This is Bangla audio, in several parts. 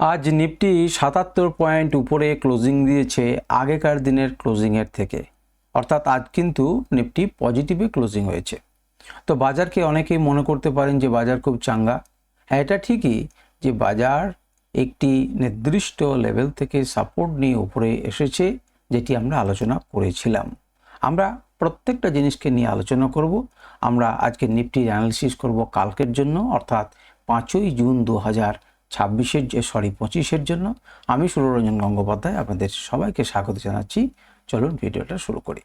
আজ নিফটি সাতাত্তর পয়েন্ট উপরে ক্লোজিং দিয়েছে আগেকার দিনের ক্লোজিংয়ের থেকে। অর্থাৎ আজ কিন্তু নিফটি পজিটিভে ক্লোজিং হয়েছে। তো বাজারকে অনেকেই মনে করতে পারেন যে বাজার খুব চাঙ্গা। হ্যাঁ এটা ঠিকই যে বাজার একটি নির্দিষ্ট লেভেল থেকে সাপোর্ট নিয়ে উপরে এসেছে, যেটি আমরা আলোচনা করেছিলাম। আমরা প্রত্যেকটা জিনিসকে নিয়ে আলোচনা করব। আমরা আজকে নিফটির অ্যানালিসিস করব কালকের জন্য, অর্থাৎ পাঁচই জুন দু হাজার ছাব্বিশের যে সরি পঁচিশের জন্য আমি সুররঞ্জন গঙ্গোপাধ্যায় আপনাদের সবাইকে স্বাগত জানাচ্ছি। চলুন ভিডিওটা শুরু করি।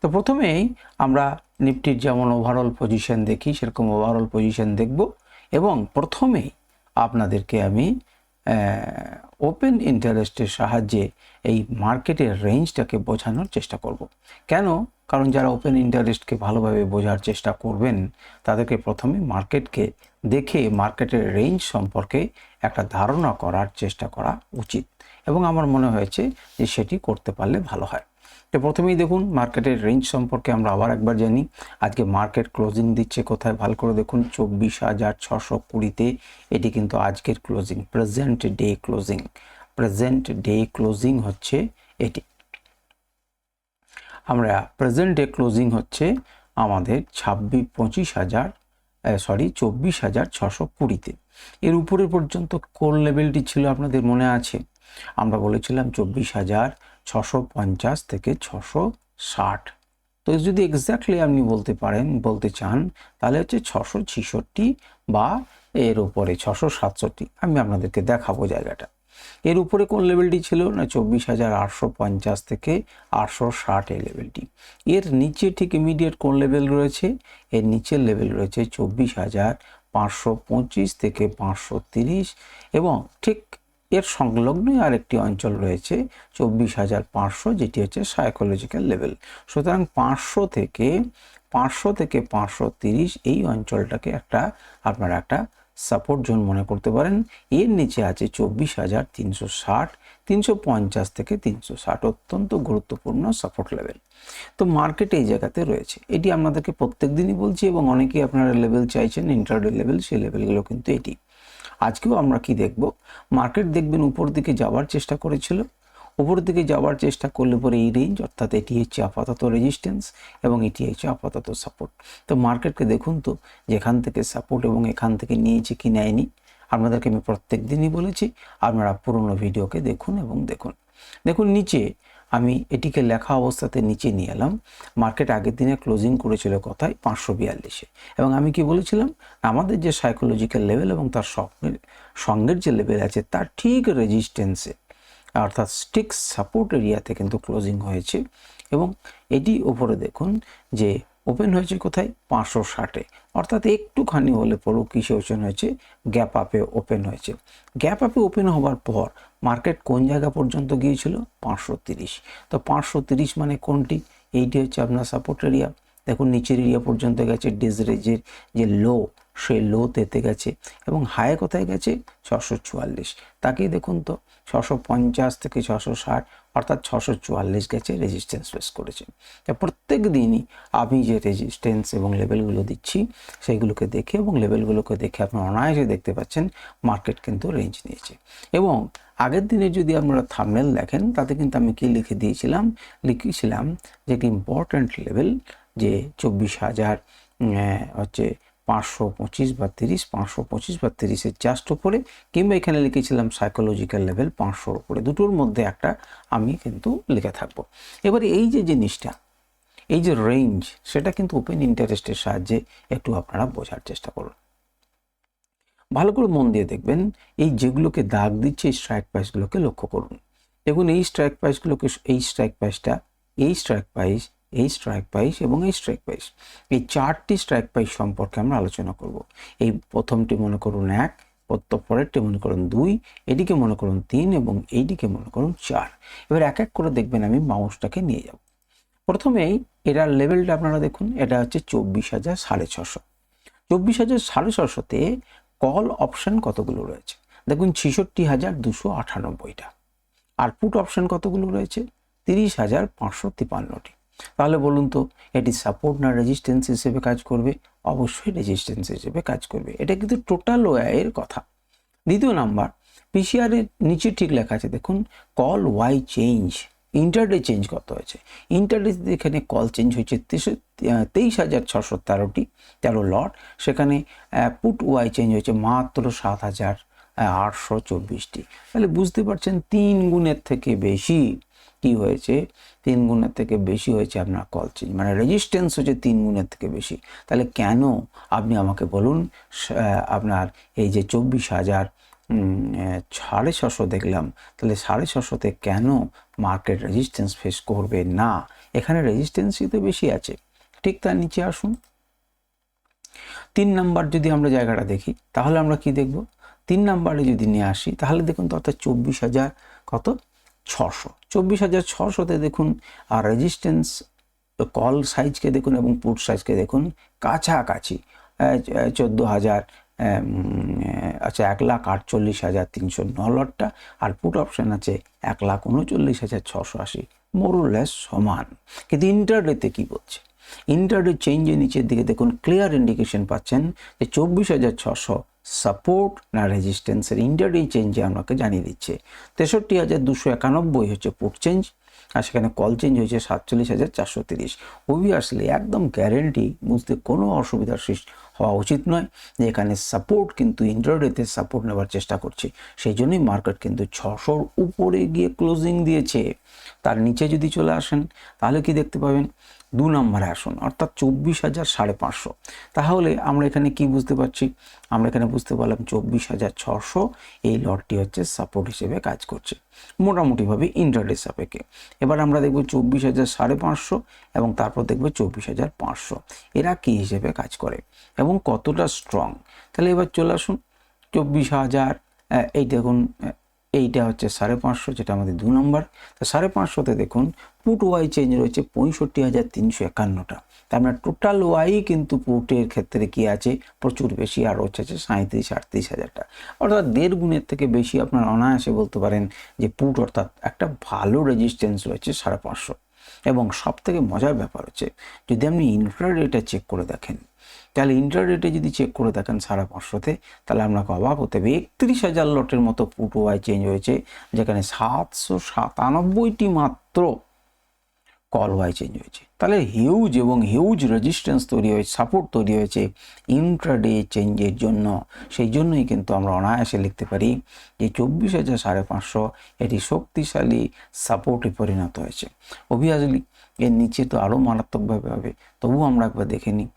তো প্রথমেই আমরা নিফটির যেমন ওভারঅল পজিশন দেখি, সেরকম ওভারঅল পজিশন দেখব এবং প্রথমেই আপনাদেরকে আমি ওপেন ইন্টারেস্টের সাহায্যে এই মার্কেটের রেঞ্জটাকে বোঝানোর চেষ্টা করব। কেন? কারণ যারা ওপেন ইন্টারেস্টকে ভালোভাবে বোঝার চেষ্টা করবেন, তাদেরকে প্রথমে মার্কেটকে দেখে মার্কেটের রেঞ্জ সম্পর্কে একটা ধারণা করার চেষ্টা করা উচিত। এবং আমার মনে হয়েছে যে সেটি করতে পারলে ভালো হয়। তো প্রথমেই দেখুন মার্কেটের রেঞ্জ সম্পর্কে আমরা আবার একবার জানি। আজকে মার্কেট ক্লোজিং দিচ্ছে কোথায়? ভালো করে দেখুন, চব্বিশ হাজার ছশো কুড়িতে এটি কিন্তু আজকের closing present day closing present day closing হচ্ছে এটি। আমরা প্রেজেন্ট ক্লোজিং হচ্ছে আমাদের ছাব্বিশ, পঁচিশ হাজার সরি চব্বিশ হাজার ছশো কুড়িতে। এর উপরে পর্যন্ত কোল লেভেলটি ছিল আপনাদের মনে আছে? আমরা বলেছিলাম চব্বিশ হাজার ছশো পঞ্চাশ থেকে ছশো ষাট। তো যদি এক্স্যাক্টলি আপনি বলতে পারেন, বলতে চান, তাহলে হচ্ছে ছশো ছিষট্টি বা এর উপরে ছশো সাতষট্টি। আমি আপনাদেরকে দেখাবো জায়গাটা। এর উপরে কোন লেভেলটি ছিল? না, চব্বিশ হাজার আটশো পঞ্চাশ থেকে আটশো ষাট এই লেভেলটি এর নিচে ঠিক ইমিডিয়েট কোন লেভেল রয়েছে? এর নিচের লেভেল রয়েছে চব্বিশ হাজার পাঁচশো পঁচিশ থেকে পাঁচশো তিরিশ এবং ঠিক এর সংলগ্নই আরেকটি অঞ্চল রয়েছে চব্বিশ হাজার পাঁচশো, যেটি হচ্ছে সাইকোলজিক্যাল লেভেল সুতরাং পাঁচশো থেকে পাঁচশো থেকে পাঁচশো তিরিশ এই অঞ্চলটাকে একটা, আপনারা একটা সাপোর্ট জোন মনে করতে পারেন। এর নিচে আছে চব্বিশ হাজার তিনশো ষাট, তিনশো পঞ্চাশ থেকে তিনশো ষাট অত্যন্ত গুরুত্বপূর্ণ সাপোর্ট লেভেল তো মার্কেট এই জায়গাতে রয়েছে। এটি আপনাদেরকে প্রত্যেক দিনই বলছি এবং অনেকেই আপনারা লেভেল চাইছেন ইন্টারডে লেভেল সেই লেভেলগুলো কিন্তু এটি। আজকেও আমরা কি দেখব? মার্কেট দেখবেন উপর দিকে যাওয়ার চেষ্টা করেছিল। উপর দিকে যাওয়ার চেষ্টা করলে পরে এই রেঞ্জ অর্থাৎ এটি হচ্ছে আপাতত রেজিস্ট্যান্স এবং এটি হচ্ছে আপাতত সাপোর্ট তো মার্কেটকে দেখুন তো, যেখান থেকে সাপোর্ট এবং এখান থেকে নিয়েছে কি নেয়নি, আপনাদেরকে আমি প্রত্যেক দিনই বলেছি, আপনারা পুরনো ভিডিওকে দেখুন এবং দেখুন। দেখুন, নিচে আমি এটিকে লেখা অবস্থাতে নিচে নিয়ে এলাম। মার্কেট আগের দিনে ক্লোজিং করেছিল কথায়? পাঁচশো বিয়াল্লিশে। এবং আমি কি বলেছিলাম? আমাদের যে সাইকোলজিক্যাল লেভেল এবং তার সঙ্গের সঙ্গের যে লেভেল আছে, তার ঠিক রেজিস্ট্যান্সে অর্থাৎ স্টিক সাপোর্ট এরিয়াতে কিন্তু ক্লোজিং হয়েছে এবং এটি ওপরে দেখুন যে ওপেন হয়েছে কোথায়? পাঁচশো ষাটে। অর্থাৎ একটুখানি হলে পরেও কিসে ওপেন হয়েছে? গ্যাপ আপে ওপেন হয়েছে। গ্যাপ আপে ওপেন হওয়ার পর মার্কেট কোন জায়গা পর্যন্ত গিয়েছিল? পাঁচশো তিরিশ। তো পাঁচশো তিরিশ মানে কোনটি? এইটি হচ্ছে আপনার সাপোর্ট এরিয়া দেখুন নিচের এরিয়া পর্যন্ত গেছে ডিজরেজের যে লো সেই লো তেতে গেছে এবং হাই কোথায় গেছে? ছশো চুয়াল্লিশ। তাকেই দেখুন তো, ছশো পঞ্চাশ থেকে ছশো ষাট, অর্থাৎ ছশো চুয়াল্লিশ গেছে রেজিস্ট্যান্স ফেস করেছে। তা প্রত্যেক দিনই আমি যে রেজিস্ট্যান্স এবং লেভেলগুলো দিচ্ছি সেইগুলোকে দেখে এবং লেভেলগুলোকে দেখে আপনি অনায়াসে দেখতে পাচ্ছেন মার্কেট কিন্তু রেঞ্জ নিয়েছে। এবং আগের দিনে যদি আপনারা থামনেল দেখেন, তাতে কিন্তু আমি কি লিখে দিয়েছিলাম? লিখেছিলাম যে একটি ইম্পর্ট্যান্ট লেভেল যে চব্বিশ হাজার হচ্ছে পাঁচশো পঁচিশ বা তিরিশ, পাঁচশো পঁচিশ বা তিরিশের জাস্ট উপরে, কিংবা এখানে লিখেছিলাম সাইকোলজিক্যাল লেভেল পাঁচশোর উপরে। দুটোর মধ্যে একটা আমি কিন্তু লিখে থাকব। এবারে এই যে জিনিসটা, এই যে রেঞ্জ সেটা কিন্তু ওপেন ইন্টারেস্টের সাহায্যে একটু আপনারা বোঝার চেষ্টা করুন। ভালো করে মন দিয়ে দেখবেন, এই যেগুলোকে দাগ দিচ্ছে, এই স্ট্রাইক প্রাইসগুলোকে লক্ষ্য করুন। দেখুন, এই স্ট্রাইক প্রাইসগুলোকে এই স্ট্রাইক প্রাইসটা এই স্ট্রাইক প্রাইস এই স্ট্রাইক প্রাইস এবং এই স্ট্রাইক প্রাইস এই চারটি স্ট্রাইক প্রাইস সম্পর্কে আমরা আলোচনা করব। এই প্রথমটি মনে করুন এক পরেরটি মনে করুন দুই, এদিকে মনে করুন তিন এবং এইদিকে মনে করুন চার। এবার এক এক করে দেখবেন আমি মাউসটাকে নিয়ে যাব। প্রথমেই এটার লেভেলটা আপনারা দেখুন, এটা হচ্ছে চব্বিশ হাজার সাড়ে ছশো চব্বিশ হাজার সাড়ে ছশোতে কল অপশান কতগুলো রয়েছে? দেখুন ছেষট্টি হাজার দুশো আটানব্বইটা। আর পুট অপশান কতগুলো রয়েছে? তিরিশ হাজার পাঁচশো তিপান্নটি। তাহলে বলুন তো, এটি সাপোর্ট না রেজিস্ট্যান্স হিসেবে কাজ করবে? অবশ্যই রেজিস্ট্যান্স হিসেবে কাজ করবে। এটা কিন্তু টোটাল ওয়াইয়ের কথা। দ্বিতীয় নাম্বার পিসিআরের নিচে ঠিক লেখা আছে, দেখুন call why change intraday change কত হয়েছে? ইন্টারডে এখানে কল চেঞ্জ হয়েছে তেইশ হাজার ছশো তেরোটি, তেরো লট সেখানে পুট ওয়াই চেঞ্জ হয়েছে মাত্র সাত হাজার আটশো চব্বিশটি। তাহলে বুঝতে পারছেন, তিন গুণের থেকে বেশি। কি হয়েছে? তিন গুণের থেকে বেশি হয়েছে আপনার কল চেঞ্জ মানে রেজিস্ট্যান্স হচ্ছে তিন গুণের থেকে বেশি। তাহলে কেন আপনি আমাকে বলুন? আপনার এই যে চব্বিশ হাজার সাড়ে ছশো দেখলাম। তাহলে সাড়ে ছশোতে কেন মার্কেট রেজিস্ট্যান্স ফেস করবে না? এখানে রেজিস্ট্যান্সই তো বেশি আছে। ঠিক তার নিচে আসুন। তিন নাম্বার যদি আমরা জায়গাটা দেখি, তাহলে আমরা কি দেখব? তিন নাম্বারে যদি নিয়ে আসি, তাহলে দেখুন তো অর্থাৎ চব্বিশ হাজার কত? ছশো, চব্বিশ হাজার ছশোতে দেখুন আর রেজিস্ট্যান্স কল সাইজকে দেখুন এবং পুট সাইজকে দেখুন, কাছাকাছি চোদ্দ হাজার আচ্ছা এক লাখ আটচল্লিশ হাজার তিনশো ন লটটা, আর পুট অপশান আছে এক লাখ উনচল্লিশ হাজার ছশো আশি মোরলেস সমান। কিন্তু ইন্টারডেতে কী বলছে? ইন্টারডে চেঞ্জের নিচের দিকে দেখুন ক্লিয়ার ইন্ডিকেশন পাচ্ছেন যে চব্বিশ হাজার ছশো সাপোর্ট না রেজিস্ট্যান্সের ইন্টারডে চেঞ্জে আমাকে জানিয়ে দিচ্ছে। তেষট্টি হাজার দুশো একানব্বই হচ্ছে পুট চেঞ্জ আর সেখানে কল চেঞ্জ হয়েছে সাতচল্লিশ হাজার চারশো তিরিশ। অবভিয়াসলি একদম গ্যারেন্টি বুঝতে কোনো অসুবিধার সৃষ্টি হওয়া উচিত নয়। যে এখানে সাপোর্ট কিন্তু ইন্টারডেতে সাপোর্ট নেবার চেষ্টা করছে। সেই জন্যই মার্কেট কিন্তু ছশোর উপরে গিয়ে ক্লোজিং দিয়েছে। তার নিচে যদি চলে আসেন, তাহলে কি দেখতে পাবেন? দু নম্বরে আসুন, অর্থাৎ চব্বিশ হাজার সাড়ে পাঁচশো। তাহলে আমরা এখানে কি বুঝতে পারছি? আমরা এখানে বুঝতে পারলাম চব্বিশ হাজার ছশো এই লটটি হচ্ছে সাপোর্ট হিসেবে কাজ করছে। মোটামুটিভাবে ইন্টারডে সাপেক্ষে। এবার আমরা দেখব চব্বিশ হাজার সাড়ে পাঁচশো এবং তারপর দেখব চব্বিশ হাজার পাঁচশো। এরা কী হিসেবে কাজ করে? এবং কতটা স্ট্রং তাহলে এবার চলে আসুন, চব্বিশ হাজার এই দেখুন এইটা হচ্ছে সাড়ে পাঁচশো, যেটা আমাদের দু নম্বর। তো সাড়ে পাঁচশোতে দেখুন পুট ওয়াই চেঞ্জ রয়েছে পঁয়ষট্টি হাজার তিনশো একান্নটা। তার মানে টোটাল ওয়াই কিন্তু পুটের ক্ষেত্রে কি আছে? প্রচুর বেশি, আর হচ্ছে সাঁত্রিশ আটত্রিশ হাজারটা। অর্থাৎ দেড় গুণের থেকে বেশি আপনার অনায়াসে বলতে পারেন যে পুট অর্থাৎ একটা ভালো রেজিস্ট্যান্স রয়েছে সাড়ে পাঁচশো। এবং সব থেকে মজার ব্যাপার হচ্ছে, যদি আপনি ইনফ্রারেটটা চেক করে দেখেন তাহলে ইন্টারনেটে যদি চেক করে দেখেন সাড়ে পাঁচশোতে, তাহলে আপনাকে অবাক হতে হবে। একত্রিশ হাজার লটের মতো পুটো ওয়াই চেঞ্জ হয়েছে, যেখানে সাতশো সাতানব্বইটি মাত্র কল ওয়াই চেঞ্জ হয়েছে। তাহলে হিউজ এবং হিউজ রেজিস্ট্যান্স তৈরি হয়েছে সাপোর্ট তৈরি হয়েছে ইন্ট্রাডে চেঞ্জের জন্য। সেই জন্যই কিন্তু আমরা অনায়াসে লিখতে পারি যে চব্বিশ হাজার সাড়ে পাঁচশো এটি শক্তিশালী সাপোর্টে পরিণত হয়েছে। অভিয়াসলি এর নিচে তো আরও মারাত্মকভাবে হবে, তবুও আমরা একবার দেখে নিই।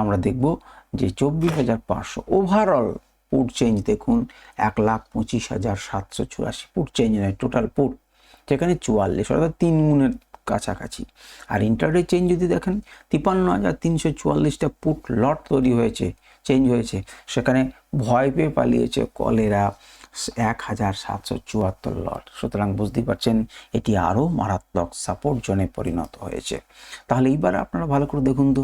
আমরা দেখব যে চব্বিশ হাজার পাঁচশো ওভারঅল পুট চেঞ্জ দেখুন, এক লাখ পঁচিশ হাজার সাতশো চুরাশি পুট চেঞ্জ নয় টোটাল পুট সেখানে চুয়াল্লিশ অর্থাৎ তিন গুণের কাছাকাছি। আর ইন্টারডে চেঞ্জ যদি দেখেন তিপান্ন হাজার তিনশো চুয়াল্লিশটা পুট লট তৈরি হয়েছে চেঞ্জ হয়েছে। সেখানে ভয় পেয়ে পালিয়েছে কলেরা, এক হাজার সাতশো চুয়াত্তর লট সুতরাং বুঝতেই পারছেন, এটি আরও মারাত্মক সাপোর্ট জোনে পরিণত হয়েছে। তাহলে এইবার আপনারা ভালো করে দেখুন তো।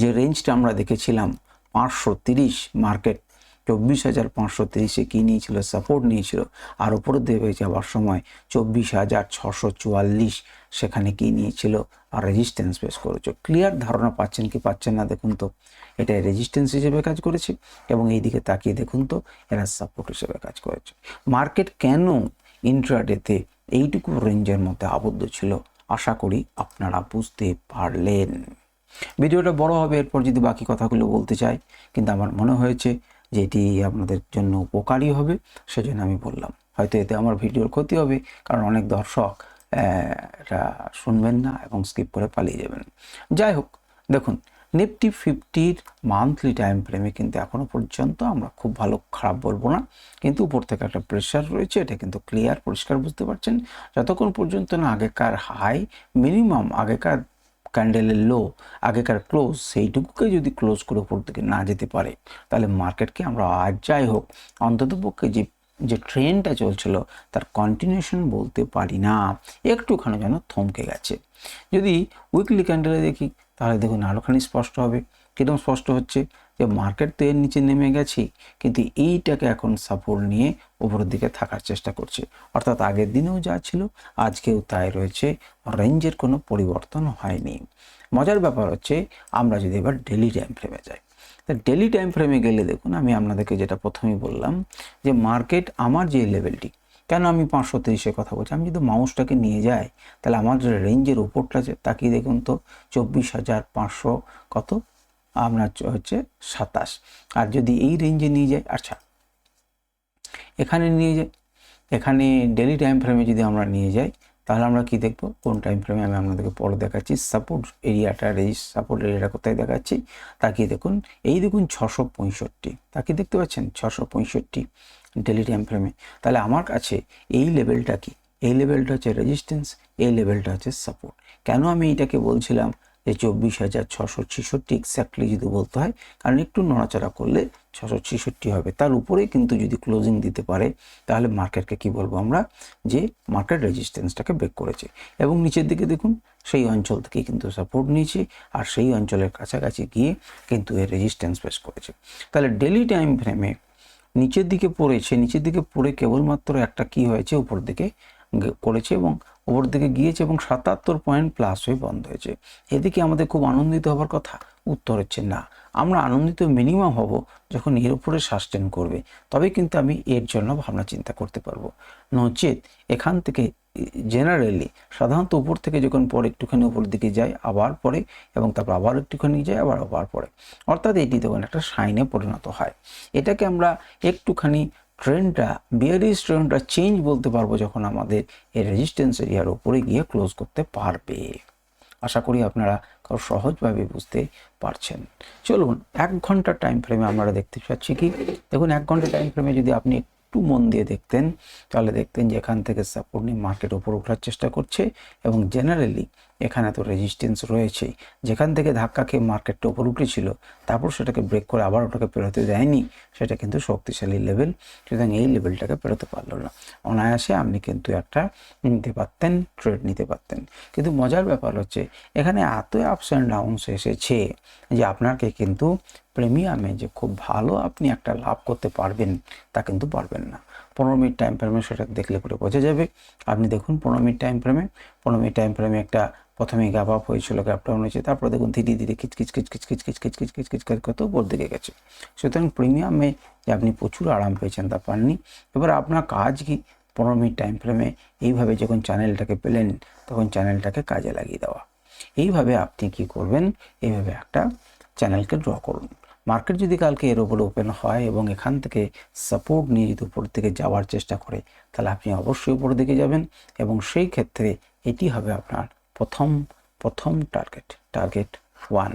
যে রেঞ্জটা আমরা দেখেছিলাম, পাঁচশো তিরিশ মার্কেট চব্বিশ হাজার পাঁচশো তিরিশে কী নিয়েছিল সাপোর্ট নিয়েছিল, আর উপরে দেবে যাওয়ার সময় চব্বিশ হাজার ছশো চুয়াল্লিশ সেখানে কী নিয়েছিল, আর রেজিস্ট্যান্স বেস করেছে। ক্লিয়ার ধারণা পাচ্ছেন কি পাচ্ছেন না দেখুন তো এটা রেজিস্ট্যান্স হিসেবে কাজ করেছে, এবং এই দিকে তাকিয়ে দেখুন তো, এরা সাপোর্ট হিসেবে কাজ করেছে। মার্কেট কেন ইন্ট্রাডেতে এইটুকু রেঞ্জের মধ্যে আবদ্ধ ছিল, আশা করি আপনারা বুঝতে পারলেন। ভিডিওটা বড় হবে, এরপর যদি বাকি কথাগুলো বলতে চাই। কিন্তু আমার মনে হয়েছে যে এটি আপনাদের জন্য উপকারী হবে, সেজন্য আমি বললাম। হয়তো এতে আমার ভিডিওর ক্ষতি হবে, কারণ অনেক দর্শক এটা শুনবেন না এবং স্কিপ করে পালিয়ে যাবেন। যাই হোক, দেখুন নিফটি ফিফটির মান্থলি টাইম ফ্রেমে কিন্তু এখনও পর্যন্ত আমরা খুব ভালো খারাপ বলব না। কিন্তু উপর থেকে একটা প্রেশার রয়েছে, এটা কিন্তু ক্লিয়ার পরিষ্কার বুঝতে পারছেন। যতক্ষণ পর্যন্ত না আগেকার হাই মিনিমাম আগেকার ক্যান্ডেলের লো আগেকার ক্লোজ সেইটুকুকে যদি ক্লোজ করে উপর দিকে না যেতে পারে, তাহলে মার্কেটকে আমরা আজ যাই হোক, অন্ততপক্ষে যে যে ট্রেনটা চলছিল তার কন্টিনিউশন বলতে পারি না। একটুখানি যেন থমকে গেছে। যদি উইকলি ক্যান্ডেলে দেখি, তাহলে দেখুন আরোখানি স্পষ্ট হবে। কীরকম স্পষ্ট হচ্ছে? যে মার্কেট তো এর নিচে নেমে গেছি, কিন্তু এইটাকে এখন সাপোর্ট নিয়ে উপরের দিকে থাকার চেষ্টা করছে। অর্থাৎ আগের দিনেও যা ছিল, আজকেও তাই রয়েছে রেঞ্জের কোনো পরিবর্তন হয়নি। মজার ব্যাপার হচ্ছে, আমরা যদি এবার ডেলি টাইম ফ্রেমে যাই, তা ডেলি টাইম ফ্রেমে গেলে দেখুন, আমি আপনাদেরকে যেটা প্রথমেই বললাম, যে মার্কেট আমার যে লেভেলটি কেন আমি পাঁচশো তিরিশের কথা বলছি? আমি যদি মাউসটাকে নিয়ে যাই, তাহলে আমার রেঞ্জের উপরটা তাকিয়ে দেখুন তো? চব্বিশ হাজার পাঁচশো কত? আপনার হচ্ছে সাতাশ। আর যদি এই রেঞ্জে নিয়ে যাই আচ্ছা এখানে নিয়ে যাই এখানে ডেলি টাইম ফ্রেমে যদি আমরা নিয়ে যাই, তাহলে আমরা কি দেখব? কোন টাইম ফ্রেমে আমি আপনাদেরকে পরে দেখাচ্ছি? সাপোর্ট এরিয়াটা রেঞ্জ সাপোর্ট এরিয়াটা কোথায় দেখাচ্ছি? তাকিয়ে দেখুন, এই দেখুন ছশো পঁয়ষট্টি। তাকিয়ে দেখতে পাচ্ছেন? ছশো পঁয়ষট্টি ডেলি টাইম ফ্রেমে তাহলে আমার কাছে এই লেভেলটা কি? এই লেভেলটা হচ্ছে রেজিস্ট্যান্স এই লেভেলটা হচ্ছে সাপোর্ট কেন আমি এইটাকে বলছিলাম? যে চব্বিশ হাজার ছশো ছেষট্টি এক্স্যাক্টলি যদি বলতে হয়, কারণ একটু নড়াচড়া করলে ছশো ছেষট্টি হবে। তার উপরে কিন্তু যদি ক্লোজিং দিতে পারে, তাহলে মার্কেটকে কি বলব আমরা? যে মার্কেট রেজিস্ট্যান্সটাকে ব্রেক করেছে। এবং নিচের দিকে দেখুন, সেই অঞ্চল থেকে কিন্তু সাপোর্ট নিয়েছে, আর সেই অঞ্চলের কাছাকাছি গিয়ে কিন্তু এর রেজিস্ট্যান্স ফেস করেছে। তাহলে ডেলি টাইম ফ্রেমে নিচের দিকে পড়েছে, নিচের দিকে পড়ে কেবলমাত্র একটা কি হয়েছে? উপর দিকে করেছে এবং উপর দিকে গিয়েছে এবং সাতাত্তর পয়েন্ট প্লাস হয়ে বন্ধ হয়েছে। এদিকে আমাদের খুব আনন্দিত হবার কথা, উত্তর হচ্ছে না। আমরা আনন্দিত মিনিমাম হব যখন এর উপরে সাস্টেন করবে। তবে কিন্তু আমি এর জন্য ভাবনা চিন্তা করতে পারব। নচেত এখান থেকে জেনারেলি সাধারণত উপর থেকে যখন পরে একটুখানি উপর দিকে যায় আবার পরে এবং তারপর আবার একটুখানি যায় আবার আবার পরে। অর্থাৎ এটি তখন একটা সাইনে পরিণত হয়। এটাকে আমরা একটুখানি ট্রেন্ডটা বিয়ারিস ট্রেন্ডটা চেঞ্জ বলতে পারব যখন আমাদের এই রেজিস্ট্যান্স এরিয়ার উপরে গিয়ে ক্লোজ করতে পারবে। আশা করি আপনারা খুব সহজভাবে বুঝতে পারছেন। চলুন, এক ঘণ্টার টাইম ফ্রেমে আমরা দেখতে পাচ্ছি কি? দেখুন, এক ঘণ্টা টাইম ফ্রেমে যদি আপনি একটু মন দিয়ে দেখতেন, তাহলে দেখতেন যে এখান থেকে সাপোর্ট নিয়ে মার্কেট ওপর ওঠার চেষ্টা করছে এবং জেনারেলি এখানে তো রেজিস্ট্যান্স রয়েছে যেখান থেকে ধাক্কা খেয়ে মার্কেটটা ওপর উঠেছিল, তারপর সেটাকে ব্রেক করে আবার ওটাকে পেরোতে দেয়নি, সেটা কিন্তু শক্তিশালী লেভেল সুতরাং এই লেভেলটাকে পেরোতে পারল না। অনায়াসে আপনি কিন্তু একটা নিতে পারতেন ট্রেড নিতে পারতেন। কিন্তু মজার ব্যাপার হচ্ছে, এখানে এত আপস অ্যান্ড ডাউনস এসেছে যে আপনাকে কিন্তু প্রিমিয়ামে যে খুব ভালো আপনি একটা লাভ করতে পারবেন, তা কিন্তু পারবেন না। পনেরো মিনিট টাইম ফ্রেমে সেটা দেখলে করে বোঝা যাবে। আপনি দেখুন পনেরো মিনিট টাইম ফ্রেমে পনেরো মিনিট টাইম ফ্রেমে একটা প্রথমে গ্যাপ আপ হয়েছিল গ্যাপ ডাউন হয়েছে, তারপর দেখুন ধীরে ধীরে কিচকিচ কিচকিচ কিচকিচ কিচকিচ কিচকিচ করে কত উপর দিকে গেছে। সুতরাং প্রিমিয়ামে যে আপনি প্রচুর আরাম পেয়েছেন তা পাননি। এবার আপনার কাজ কি? পনেরো মিনিট টাইম ফ্রেমে এইভাবে যখন চ্যানেলটাকে পেলেন, তখন চ্যানেলটাকে কাজে লাগিয়ে দেওয়া। এইভাবে আপনি কি করবেন? এইভাবে একটা চ্যানেলকে ড্র করুন। মার্কেট যদি কালকে এর উপরে ওপেন হয় এবং এখান থেকে সাপোর্ট নিয়ে যদি উপর দিকে যাওয়ার চেষ্টা করে, তাহলে আপনি অবশ্যই উপরের দিকে যাবেন এবং সেই ক্ষেত্রে এটি হবে আপনার প্রথম প্রথম টার্গেট টার্গেট ওয়ান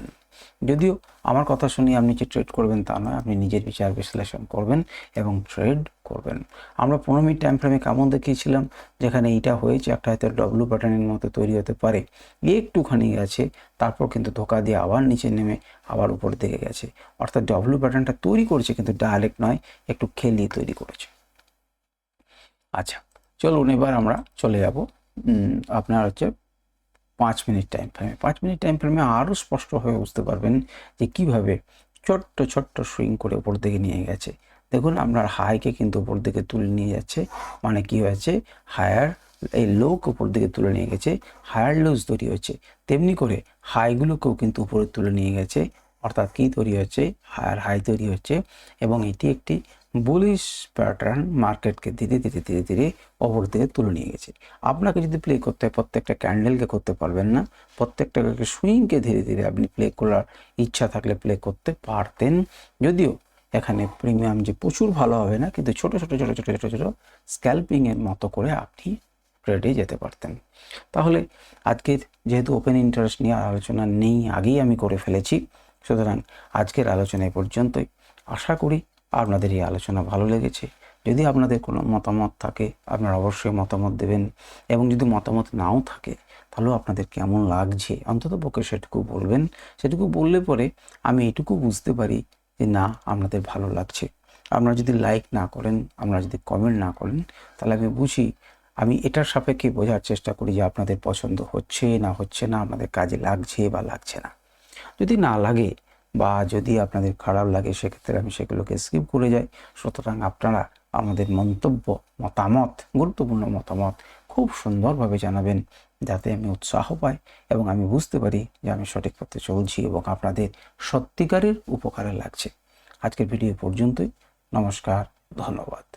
যদিও আমার কথা শুনে আপনি যে ট্রেড করবেন তা নয়, আপনি নিজের বিচার বিশ্লেষণ করবেন এবং ট্রেড করবেন। আমরা পনেরো মিনিট টাইম ফ্রেমে কেমন দেখিয়েছিলাম, যেখানে এইটা হয়েছে, একটা হয়তো ডব্লু প্যাটার্নের মতো তৈরি হতে পারে। একটুখানি গেছে, তারপর কিন্তু ধোকা দিয়ে আবার নিচে নেমে আবার উপর দিকে গেছে। অর্থাৎ ডব্লু প্যাটার্নটা তৈরি করেছে, কিন্তু ডাইরেক্ট নয়, একটু খেলিয়ে তৈরি করেছে। আচ্ছা চলুন এবার আমরা চলে যাব। আপনার হচ্ছে পাঁচ মিনিট টাইম ফ্রেমে পাঁচ মিনিট টাইম ফ্রেমে আরও স্পষ্ট হয়ে বুঝতে পারবেন যে কীভাবে ছোট্ট ছোট্ট সুইং করে উপর দিকে নিয়ে গেছে। দেখুন, আপনার হাইকে কিন্তু উপর দিকে তুলে নিয়ে যাচ্ছে। মানে কি হয়েছে? হায়ার এই লোক উপর দিকে তুলে নিয়ে গেছে। হায়ার লোজ তৈরি হচ্ছে। তেমনি করে হাইগুলোকেও কিন্তু উপরে তুলে নিয়ে গেছে। অর্থাৎ কী তৈরি হচ্ছে? হায়ার হাই তৈরি হচ্ছে। এবং এটি একটি বুলিশ প্যাটার্ন মার্কেটকে ধীরে ধীরে ধীরে ধীরে ওপর দিকে তুলে নিয়ে গেছে। আপনাকে যদি প্লে করতে হয়, প্রত্যেকটা ক্যান্ডেলকে করতে পারবেন না। প্রত্যেকটা সুইংকে ধীরে ধীরে আপনি প্লে করার ইচ্ছা থাকলে প্লে করতে পারতেন। যদিও এখানে প্রিমিয়াম যে প্রচুর ভালো হবে না, কিন্তু ছোট ছোট ছোট ছোট ছোট ছোট স্ক্যাল্পিংয়ের মতো করে আপনি ট্রেডে যেতে পারতেন। তাহলে আজকের যেহেতু ওপেন ইন্টারেস্ট নিয়ে আলোচনা নেই, আগেই আমি করে ফেলেছি। সুতরাং আজকের আলোচনা পর্যন্তই। আশা করি আপনাদের এই আলোচনা ভালো লেগেছে, যদি আপনাদের কোনো মতামত থাকে, আপনারা অবশ্যই মতামত দেবেন এবং যদি মতামত নাও থাকে, তাহলেও আপনাদের কেমন লাগছে, অন্তত পক্ষে সেটুকু বলবেন। সেটুকু বললে পরে আমি এটুকু বুঝতে পারি যে না, আপনাদের ভালো লাগছে। আপনারা যদি লাইক না করেন, আপনারা যদি কমেন্ট না করেন, তাহলে আমি বুঝি, আমি এটার সাপেক্ষে বোঝার চেষ্টা করি যে আপনাদের পছন্দ হচ্ছে না হচ্ছে না, আপনাদের কাজে লাগছে বা লাগছে না। যদি না লাগে বা যদি আপনাদের খারাপ লাগে, সেক্ষেত্রে আমি সেগুলোকে স্কিপ করে যাই। সুতরাং আপনারা আমাদের মন্তব্য, মতামত, গুরুত্বপূর্ণ মতামত খুব সুন্দরভাবে জানাবেন, যাতে আমি উৎসাহ পাই এবং আমি বুঝতে পারি যে আমি সঠিক পথে চলছি এবং আপনাদের সত্যিকারের উপকারে লাগছে। আজকের ভিডিও পর্যন্তই। নমস্কার, ধন্যবাদ।